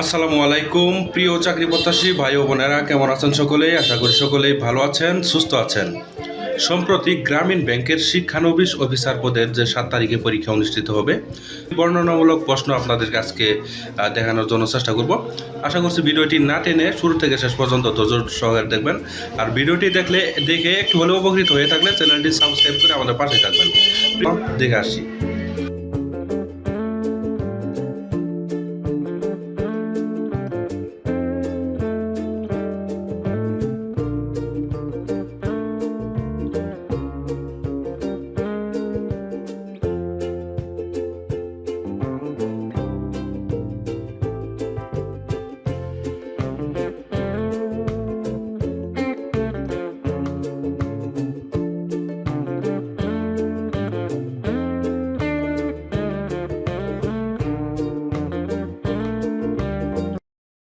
আসসালামু আলাইকুম, প্রিয় চাকরি প্রত্যাশী ভাই ও বোনেরা, কেমন আছেন সকলেই? আশা করি সকলেই ভালো আছেন, সুস্থ আছেন। সম্প্রতি গ্রামীণ ব্যাংকের শিক্ষানবিশ অফিসার পদের যে সাত তারিখে পরীক্ষা অনুষ্ঠিত হবে, বর্ণনামূলক প্রশ্ন আপনাদের আজকে দেখানোর জন্য চেষ্টা করব। আশা করছি ভিডিওটি না টেনে শুরু থেকে শেষ পর্যন্ত ধৈর্য সহকারে দেখবেন। আর ভিডিওটি দেখলে, দেখে একটু হলেও উপকৃত হয়ে থাকলে চ্যানেলটি সাবস্ক্রাইব করে আমাদের পাশে থাকবেন। দেখে আসি।